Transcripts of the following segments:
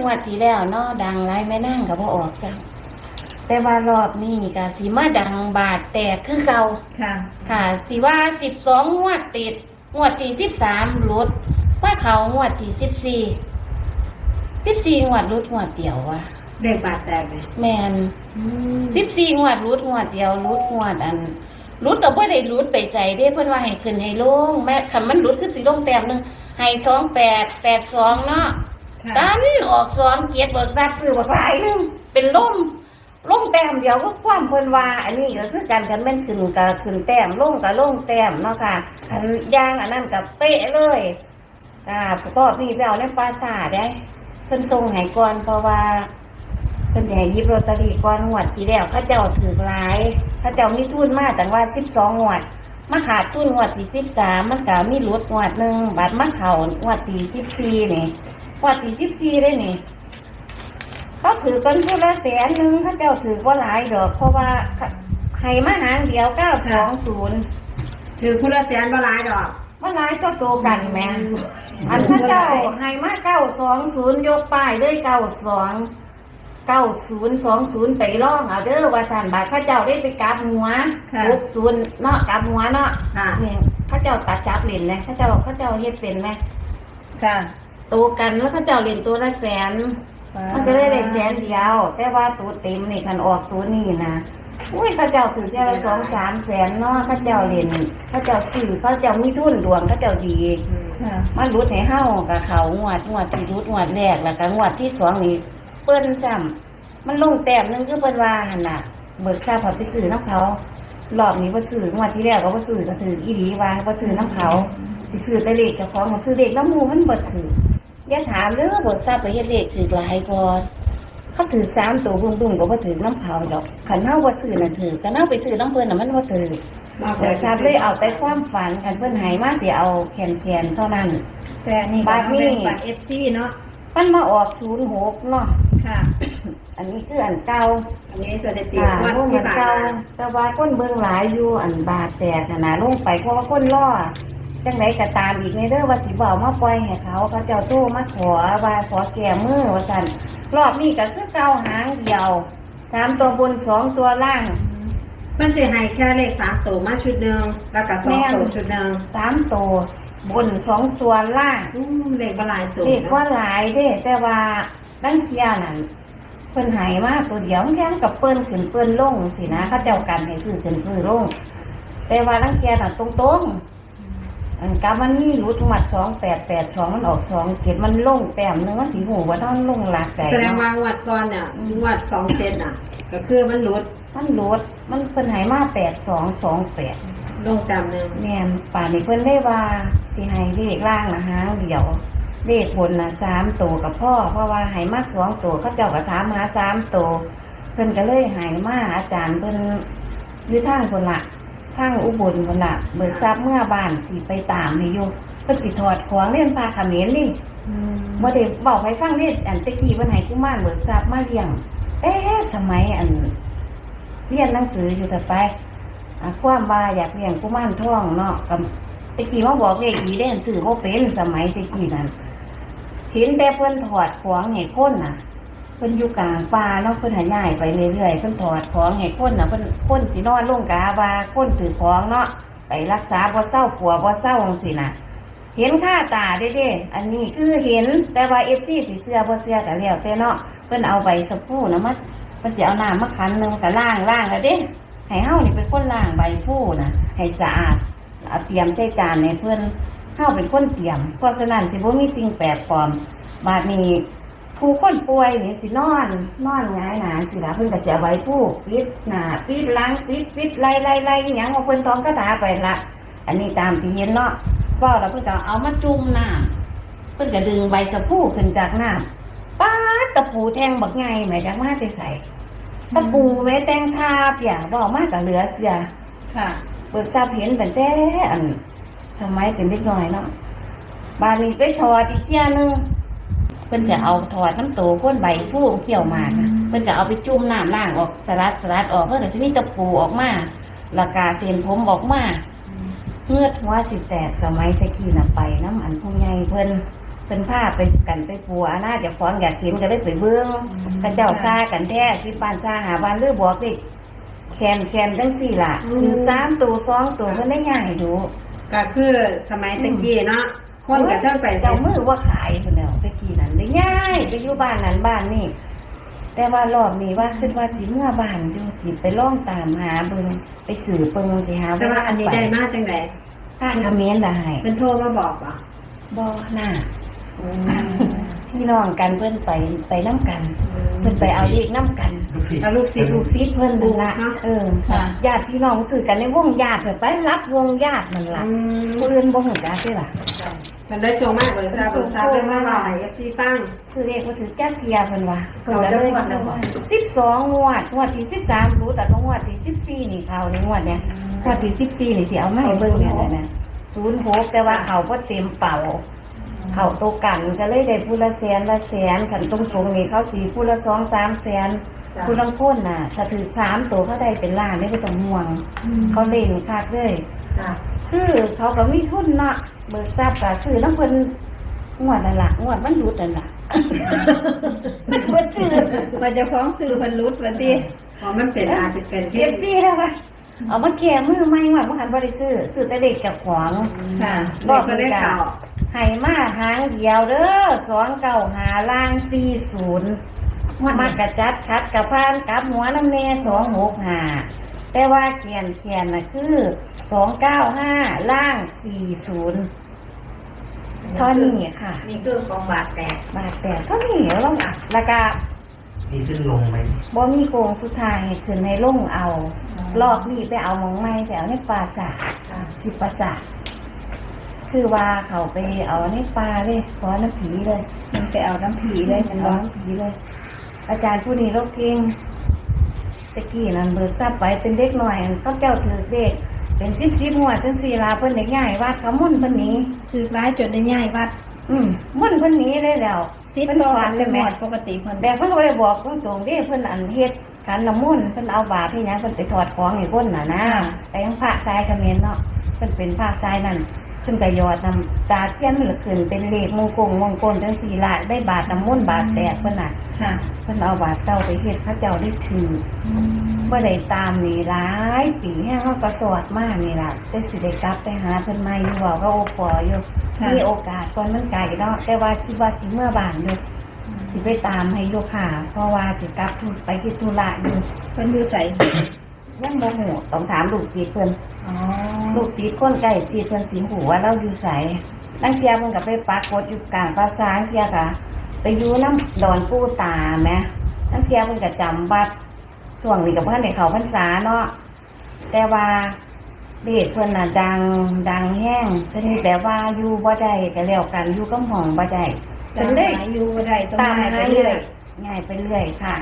งวดที่แล้วเนาะดังไรแม่นั่งกับพ่อออกจ้ะแต่ว่ารอบนี้ก็สีมาดังบาทแตกคือเก่าค่ะ ค่ะสิว่าสิบสองงวดติด งวดที่สิบสามรุดว่าเขางวดที่สิบสี่สิบสี่งวดรุดงวดเดียววะเด็กบาดแตกเลยแมนสิบสี่งวดรุดงวดเดียวรุดงวดอันรุดแต่ว่าได้รุดไปใส่ได้เพื่อนว่าให้ขึ้นให้ลงแม่คันมันรุดคือสีลงแต้มหนึ่งให้สองแปดแปดสองเนาะ ค่ะตอนออกสองเกียรติเบิกรักซื้อบักหลายหนึงเป็นล่มล่มแต้มเดียวก็ความเพิ่นว่า อันนี้ก็คือการกันแม่นขึ้นกับขึ้นแต้มล่มกับล่มแต้มเนาะค่ะอันย่างอันนั้นกับเป๊ะเลยอ่าก็พี่ไปเอาในปราสาทได้เพิ่นส่งให้ก่อนเพราะว่าเพิ่นให้หยิบลอตเตอรี่ก่อนงวดที่แล้วเขาเจ้าถือหลายเขาเจ้ามีทุนมากแต่ว่าสิบสองงวดมาขาดทุนงวดที่สิบสามมันก็มีลดงวดหนึ่งบาทมาเข่างวดที่สิบสี่นี่ กว่าสี่สิบสี่ได้นี่เขาถือกันพูละแสนหนึ่งเขาเจ้าถือว่าหลายดอก เพราะว่าให้มาหางเดียวเก้าสองศูนย์ถือคุณละแสนบหลายดอกว่าหลายก็โตกันแหม่อันถ้าเจ้าให้มาเก้าสองศูนย์ยกป้ายด้วยเก้าสองเก้าศูนย์สองศูนย์ไปร่องเอาเด้อว่าท่านบาทเข้าเจ้าได้ไปกลับหัวค่ะหกศูนย์เนาะกลับหัวเนาะค่ะเนี่ยเข้าเจ้าตัดจับเหรียญเลยเข้าเจ้าเข้าเจ้าเฮ็ดเป็นไหมค่ะ โตกันแล้วเข้าเจ้าเหรียญตัวละแสน มันจะได้ได้แสนเดียว แต่ว่าตัวเต็มนี่คันออกตัวนี่นะอุ้ยเข้าเจ้าถือแค่ละสองสามแสนเนาะเข้าเจ้าเรียนเข้าเจ้าสื่อเข้าเจ้ามีทุนดวงเข้าเจ้าดีค่ะมารุดให้เฮากับเขางวดงวดที่รุดงวดแรกแล้วก็งวดที่สองนี่เปิ้นจำมันลงแต้มหนึงคือเปิ้นว่าหั่นน่ะ เบิกค่าผัดไปซื้อน้ำเขารอบนี้บ่ซื้องวดที่แล้วก็บ่ซื้อก็ถืออีหลีว่าบ่ซื้อน้ำเขาสิซื้อแต่เลขเจ้าของก็ซื้อเลขน้ำหมูมันบ่ถือ อย่าถามเด้อเบิกค่าไปเฮ็ดเลขถือหลายพอเขาถือสามตัวบุ้งบุ้งก็บ่ถือน้ำเผาดอกขันเน่าบ่ถือน่ะถือกันเน่าไปถือน้ำเพิ่นน่ะมันบ่ถือแต่ทราบเลยเอาแต่ความฝันกันเพิ่นใหายมาสิเอาแขนแขนๆเท่านั้น แต่นี่บาทนี่เป็นบัตรเอฟซีเนาะมันมาออกศูนย์หกเนาะค่ะ อันนี้คืออันเก่าอันนี้สถิติค่ะงวัดลงที่อันผ่านเก่ามาแต่ว่าคนเบิ่งหลายอยู่อันบาดแตกขนาดลงไปเพราะว่าคนล่อ จังไดก็ตามอีกในเด้อว่าสิบ่เอามาปล่อยให้เขาเขาเจ้าโทรมาขอว่าขอแก้มือว่าซั่นรอบนี้ก็คือเก่าหางเดียวสามตัวบนสองตัวล่าง มันสิให้แค่เลขสามตัวมาชุดหนึ่งแล้วก็สองแม่นตัวชุดหนึ่งสามตัวบนสองตัวล่างอืมเลขบหลายตัวเด็กว่าหลายเด้ แต่ว่าดังเทียนั่นเพิ่นใหายมากตัวเดียวแค่กับเปิ้นขึ้นเปิ้นลงสินะเขาเจ้ากันให้ซื้อขึ้นซื้อลงแต่ว่าดังเทียน่ะตรงตรงๆอัน กามันมีรุดหมัดสองแปดแปดสองมันออกสองเก็บมันลงแต้มหนึงมันสีหูว่าต้องลงหลักแต่แสดงว่างวดก่อนเนี่ยงวดสองเซนอะ ก็คือมันหลุดมันรุดมันเพิ่นใหายมาแปดสองสองแปดลงตามหนึ่งแม่นป่านนี้เพิ่นได้ว่าสิให้เลขล่างนะหางเดียวเลขบนนะสามตัวกับพ่อ เพราะว่าให้มาสองตัวเขาเจ้าก็ถามหาสามตัวเพิ่นก็เลยให้มาอาจารย์เพิ่นหรือทางคนละ ทางอุบลคนละเบิกทราบเมื่อบ้านสิไปตามนี่อยู่เพิ่นสิถอดของเล่นพาเขมิ้นนี่บ่ได้บอกให้ฟังนี่อันตะกี้เพิ่นให้กุมารเบิกทราบมาเลี้ยงเอ๊ะสมัยอันเรียนหนังสืออยู่แต่ไปอะความว่าอยากเลี้ยงกุมารทองเนาะกับตะกี้มาบอกเลขอีเด่นสื่อว่าเป็นสมัยตะกี้นั้นเห็นแต่เพิ่นถอดของให้คนน่ะ เพิ่นอยู่กลางป่าเนาะเพิ่นหายายไปเรื่อยๆเพิ่นถอดของให้คนน่ะเพิ่นคนสินอนลงกาว่าคนถือของเนาะไปรักษาบ่เศร้าปัวบ่เศร้าจังซี่น่ะ เห็นค่าตาเด้เด้อันนี้คือเห็นแต่ว่า FC สิเสื้อบ่เสื้อก็แล้วแต่เนาะเพิ่นเอาใบสะพูน่ะมาเพิ่นสิเอาน้ำมาคั้นหนึงก็ล้างล้างแล้วเด้ให้เฮานี่เป็นคนล้างใบผู้นะให้สะอาดเอาเตรียมใช้จานให้เพื่อนเฮาเป็นคนเตรียมเพราะฉะนั้นสิบ่มีสิ่งแปลกปลอมบาดนี้ ผู้คนป่วยนี่สินอนนอนหงายหนาสิล่ะเพิ่นก็สิเอาใบผู้ปิดหน้าปิดหลังปิดปิดไล่ไล่ไล่อหยังว่าเพิ่นท้องคาถาไปละอันนี้ตามที่เห็นเนาะก็แล้วเพิ่นก็เอามาจุ่มน้ำเพิ่นก็ดึงใบสะพูขึ้นจากน้ำป้าดตะปูแทงบักไงหมายจากมาแต่ใส่ตะปูไว้แต่งทาเปียบอกมากกับเหลือเสียค่ะ เปิดทราบเห็นแต่แต่อันสมัยเป็นเล็กน้อยเนาะบานนี้ไปถอดอีกเที่ยหนึง เพิ่นจะเอาถอดน้ำโตก้นใบผู้เกี่ยวหมากนะเพิ่นจะเอาไปจุ่มน้ำล่างออกสลัดสลัดออกเพื่อจะมีตะปูออกมาและกาเส้นผมออกมาเงือดหัวสิแตกสมัยตะกี้น่ะไปน้ำอันผู้ใหญ่เพิ่นเป็นผ้าไปกันไปปัวน่าจะฟ้องอยากเห็นก็เลยไปเบื้องกระเจ้าซากันแท้สิบ้านซาหาบ้านเลือบอกดิแคนแคนจังสี่ล่ะคือสามตัวสองตัวเพิ่นได้ง่ายดูก็คือสมัยตะกี้เนาะคนกับเจ้าไปเจ้ามือว่าขายเพิ่นแล้วตะกี้นั้นได้ ง่ายไปอยู่บ้านนั้นบ้านนี่แต่ว่ารอบนี้ว่าคิดว่าสิเมื่อบ้านอยู่สิไปล่องตามหาเบิ่งไปสื่อเบิ่งสิหาแต่ว่าอันนี้ได้มาจังไดผ้าเขมิ้นได้เป็นโทรมาบอกป่ะบ่น่าพี่น้องกันเพิ่นไปไปน้ำกัน เพิ่นไปเอาเลขน้ำกันลูกศิษย์เอาลูกศิษย์ลูกซีเพิ่นนั่นละเนาะเออญาติพี่น้องสื่อกันในวงญาติเถอะไปรับวงญาตินั่นล่ะอืมผู้อื่นบ่ฮู้จักได้ล่ะ ฉันได้โชว์มากเลยทราบทราบเลยว่าเราเอฟซีฟังคือเลขบ่ถือแก้เทียเพิ่นว่าเพิ่นเอาก็จักเลยงวดแล้วบ่12งวดงวดที่13รู้แต่ก็งวดที่14นี่เข้าในงวดเนี้ยงวดที่14นี่สิเอามาให้เบิ่งเนี่ยนะ06แต่ว่าเขาบ่เต็มเป่าเขาโตวกันก็เลยได้ผู้ละแสนละแสนขันตรงตรงๆนี่เขาสีผู้ละสองสามแสนผู้ลังพ้นน่ะถ้าถือสามตัวเขาได้เป็นล้านไม่ก็ต้องห่วง เขาเล่นคักเลยคือเขาก็มีทุนเนาะ เบิกทราบกับซื้อน้ำเพิ่นงวดนั่นละงวดมันหยุดนั่นละเพิ่นซื้อว่าเจะฟ้าของสื่อเพันรุดวันที่พอมันเป็นอาจจะเป็นเอฟซีแล้วว่าเอามาแก่มือไม่งวดมันหันบริซื้อซื้อแต่เด็กกับขวางค่ะบอกก็ได้ข่าวให้มาหางเดียวเด้อสองเก้าหาล่างสี่ศูนย์มากระจัดคัดกับพานกับหัวน้ำแน่สองหกหาแต่ว่าเขียนเขียนน่ะคือสองเก้าห้าล่างสี่ศูนย์ เท่านี้ค่ะ นี่คือของบาทแตกบาทแต่เท่านี้แล้วแล้วก็มีขึ้นลงไหมบ่มีโกงสุดท้ายให้ขึ้นในล่งเอารอบนี้ไปเอาหมองไม้ไปเอาในปราสาทที่ปราสาทคือว่าเขาไปเอาในปลาเลยขอน้ำผีเลย มันไปเอาน้ำผีเลยมัมันนร้ร้อองงผีเลย อาจารย์ผู้นี้เราเก่งตะกี้นั่นเบิกทราบไปเป็นเด็กหน่อยเขาเจ้าถือเด็ก เป็นสิบสิบหัวจังสี่ลาเพิ่นเด็กง่ายว่าเขามุ่นเพิ่นหนี้คือร้ายจนได้ง่ายวัดอืมมุ่นเพิ่นหนี้เลยแล้วติดเพิ่นต่อฝักันนเลจะยหมแม่ดปกติคนแต่เพิ่นก็เลยบอกตรงๆเด้เพิ่นอันเฮ็ดการน้ำมุ่นต์เพิ่นเอาบาตรที่หยังเพิ่นไปถอดของให้เพิ่นน่ะนะแต่ยังพระทรายเขมรเนาะเพิ่นเป็นพระทรายนั่น เพิ่นก็หยอดน้ำตาเทียนมันขึ้นเป็นเลขมงคลมงคลจังสี่ละได้บาตรน้ำมุ่นต์บาตรแตกเพิ่นน่ะค่ะเพิ่นเอาบาตรเจ้าไปเฮ็ดพระเจ้าได้ถือบ่ได้ตามนี่หลายปีแห้งเฮาก็สวดมานี่ล่ะแต่สิได้กลับไปหาเพิ่นใหม่อยู่เว่าก็โอปออยู่ค่ะมีโอกาสก่อนมันไกลเนาะแต่ว่าคิดว่าสิเมื่อบ้านอยู่สิไปตามให้ลูกค้าเพราะว่าสิกลับทุไปที่ธุระอยู่เพิ่นอยู่ใส่ยังบ่ฮู้ต้องถามลูกศิษย์เพิ่นอ๋อ ลูกศิษย์คนใกล้ศิษย์เพิ่นสิฮู้ว่าเราอยู่ไสตั้งเที่ยเพิ่นก็ไปปรากฏอยู่กลางภาษาเที่ยก็ไปอยู่น้ำดอนปู่ตาแหมตั้งเที่ยเพิ่นก็จำบัดช่วงนี้ก็บ่ทันได้เข้าพรรษาเนาะแต่ว่าเด็กเพิ่นน่ะดังดังแห้งชนิดแบบว่าอยู่บ่ได้ก็แล้วกันอยู่กับห้องบ่ได้ตาเพิ่มนเลยหาอยู่บ่ได้ต้องตามหาหาไปเรื่เรื่ออยยง่ายไปเรื่อยค่ะ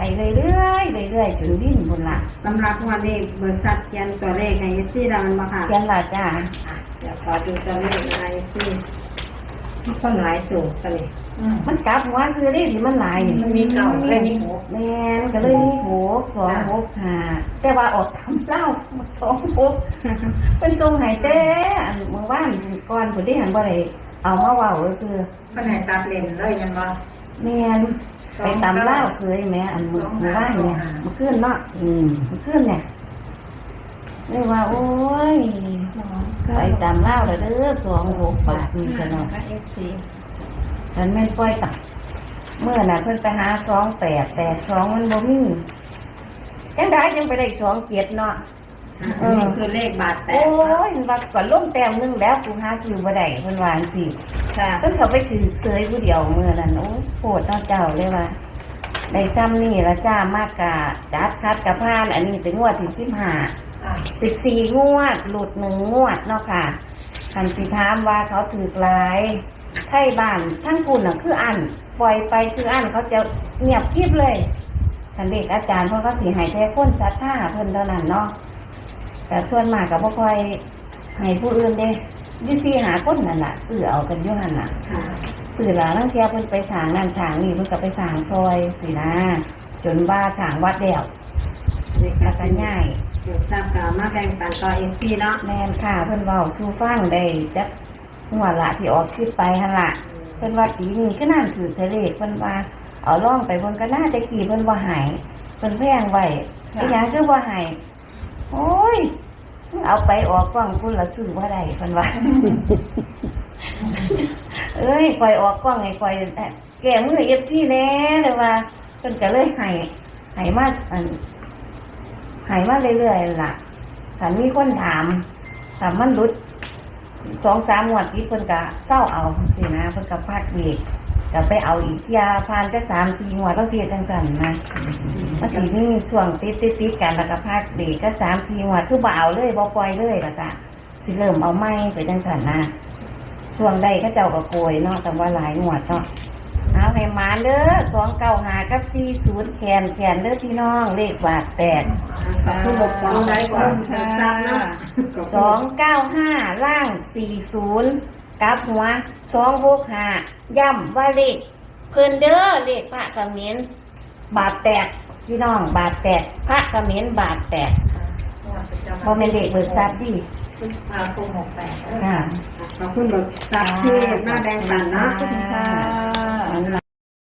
ไปเรื่อยๆเรื่อยๆจนดิ้นบนละสำหรับวันนี้เบอร์ซับเขียนตัวเลขให้เอฟซีเรามันมาค่ะเขียนละจ้าเดี๋ยวขอดูตัวเลขในเอฟซีที่คนหลายตัวตัวนี้มันกลับหัวซื้อเลขที่มันหลายนี่มันมีเก่าเลยมีหกแม่นก็เลยมีหกสองหกห้าแต่ว่าออกทำเล่าสองหกเป็นทรงไหเต้อันเมื่อวานก่อนผลที่หันบ่ได้เอามาเว่าซื้อคนไหนตัดเลนเลยมันว่าแม่น ไปตำเล่าเสยแม่อันมือมื่อวานเนี่ยมื่อคืนเนาะอืมมื่อคืนเนี่ยเลยว่า โอ้ยไปตามเล่าแล้วเด้อสองหกบาทนี่สนองเอฟซีฉันแม่ปล่อยตักเมื่อน่ะเพิ่นไปหาสองแปดแต่สองมันบ่มีจังได้จังไปได้สองเจ็ดเนาะ ออนี่คือเลขบาทแตโอ้กยมันว่าก่อนลงแต้มหนึงแล้วกูหาซื้อบ่ได้เพิ่นว่าจังซี่ค่ะเพิ่นก็ไปถือเสยผู้เดียวเมื่อนั้นโอ้ยโคตรเนาะเจ้าเลยว่าได้ซ้ำนี่ละจ้ามากกะจัดคัดกะพาน อันนี้เป็นงวดที่สิบห้าสิบสี่งวด หลุดหนึ่งงวดเนาะค่ะคันสิถามว่าเขาถือหลายไทยบ้านทั้งคุณน่ะคืออันปล่อยไปคืออันเขาจะเงียบกริบเลยคันเด็กอาจารย์เพราะเขาสีหายแท้คนศรัทธาเพิ่นเท่านั้นเนาะ แต่ส่วนมากกับพ่ค่อยให้ผู้อื่นเด้อยุซีหาคนนั่นน่ะซื้อเอากันอยู่นั่นน่ะค่ะ ซื้อหลาลังเทียเพิ่นไปสร้างนั่นสร้างนี่เพิ่นก็ไปสร้างซอยสินะ จนว่าสร้างวัดแล้วนี่แล้วก็ก็ง่ายเดี๋ยวทราบกามาแบ่งปันต่อเอฟซีเนาะแม่นค่ะ เพิ่นเว้าสู่ฟังได้จักหัวละที่ออกคลิปไปหั่นล่ะเพิ่นว่าปีนี้ก็น่าถือทะเลขเพิ่นว่าเอาล่องไปเพิ่นก็น่าจะกี่เพิ่นบ่หายเพิ่นแพงไว้ไอ้หยังคือบ่หาย โอ้ยเอาไปออกกล้องคุณละซื้อบ่ได้เพิ่นว่าเอ้ยปล่อยออกกล้องให้ปล่อยแก้มือ FC แน่เลยว่าเพิ่นก็เลยห้ให้มาอันให้มาเรื่อยๆล่ะถ้ามีคนถามถามันหลุดสองสามงวดที่เพิ่นก็เศร้าเอาสินะเพิ่นก็พักเบรก ก็ไปเอาอีกยาผ่านจักสามสี่งวดแล้วเสียจังสันนะมันสิมีช่วงติดติดติดกันแล้วก็พักเบรกก็สามสี่งวดคือบ่เอาเลยบ่ปล่อยเลยแล้วก็สิเริ่มเอาไม้ไปจังสันนะช่วงใดก็เจ้าก็โกยเนาะแต่ว่าหลายงวดเนาะเอาให้หมาเด้อสองเก้าหากับสี่ศูนย์แขนแขนเด้อพี่น้องเลขบาทแตกขอบคุณบอกฟังไว้ก่อนเปิดซับเนาะสองเก้าห้าล่างสี่ศูนย์ กลับหัวสองหกห้าย่ำว่าเลขเพิ่นเด้อเลขพระกระเมนบาทแตกพี่น้องบาทแตกพระกระเมนบาทแตกพอเป็นเลขเบิกทรัพย์ดีพฤษภาคมหกแปดค่ะขอบคุณบอกซับที่มาแดงปันนะขอบคุณค่ะ